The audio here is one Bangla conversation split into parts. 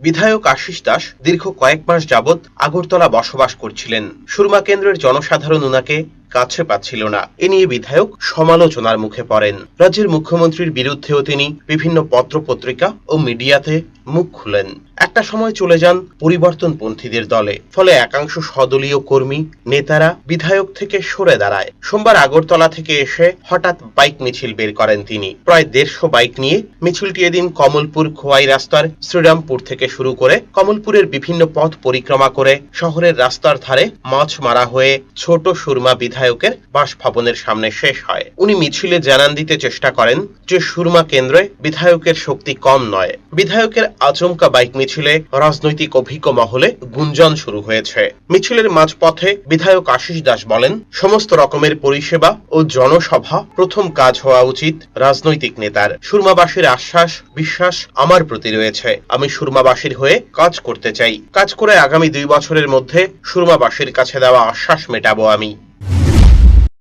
বিধায়ক আশিস দাস দীর্ঘ কয়েক মাস যাবৎ আগরতলা বসবাস করছিলেন। সুরমা কেন্দ্রের জনসাধারণ উনাকে কাছে পাচ্ছিল না। এ নিয়ে বিধায়ক সমালোচনার মুখে পড়েন। রাজ্যের মুখ্যমন্ত্রীর বিরুদ্ধেও তিনি বিভিন্ন পত্রপত্রিকা ও মিডিয়াতে মুখ খুলেন। একটা সময় চলে যান পরিবর্তনপন্থীদের দলে। ফলে একাংশ সদলীয় কর্মী, নেতারা বিধায়ক থেকে সরে দাঁড়ায়। সোমবার আগরতলা থেকে এসে হঠাৎ বাইক মিছিল বের করেন তিনি। প্রায় দেড়শো বাইক নিয়ে মিছিলটি এদিন কমলপুর খোয়াই রাস্তার শ্রীরামপুর থেকে শুরু করে কমলপুরের বিভিন্ন পথ পরিক্রমা করে শহরের রাস্তার ধারে মাছ মারা হয়ে ছোট সুরমা বিধায়কের বাসভবনের সামনে শেষ হয়। উনি মিছিলে জানান দিতে চেষ্টা করেন যে সুরমা কেন্দ্রে বিধায়কের শক্তি কম নয়। বিধায়কের আচমকা বাইক মিছিলে রাজনৈতিক অভিজ্ঞ মহলে গুঞ্জন শুরু হয়েছে। মিছিলের মাঝপথে বিধায়ক আশিস দাস বলেন, সমস্ত রকমের পরিষেবা ও জনসভা প্রথম কাজ হওয়া উচিত রাজনৈতিক নেতার। সুরমাবাসীর আশ্বাস, বিশ্বাস আমার প্রতি রয়েছে। আমি সুরমাবাসীর হয়ে কাজ করতে চাই। কাজ করে আগামী দুই বছরের মধ্যে সুরমাবাসীর কাছে দেওয়া আশ্বাস মেটাবো আমি।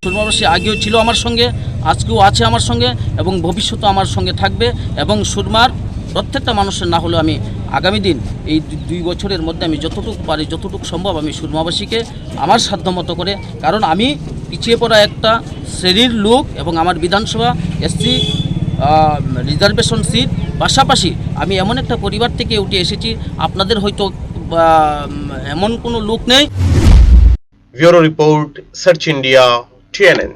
সুরমাবাসী আগেও ছিল আমার সঙ্গে, আজকেও আছে আমার সঙ্গে এবং ভবিষ্যতেও আমার সঙ্গে থাকবে এবং সুরমার প্রত্যেকটা মানুষের না হলেও আমি আগামী দিন এই দুই বছরের মধ্যে আমি যতটুকু পারি, যতটুকু সম্ভব আমি সুরমাবাসীকে আমার সাধ্যমতো করে, কারণ আমি পিছিয়ে পড়া একটা শ্রেণির লোক এবং আমার বিধানসভা এসসি রিজার্ভেশন সিট, পাশাপাশি আমি এমন একটা পরিবার থেকে উঠে এসেছি, আপনাদের হয়তো এমন কোনো লোক নেই। Bureau report, search India, TNN.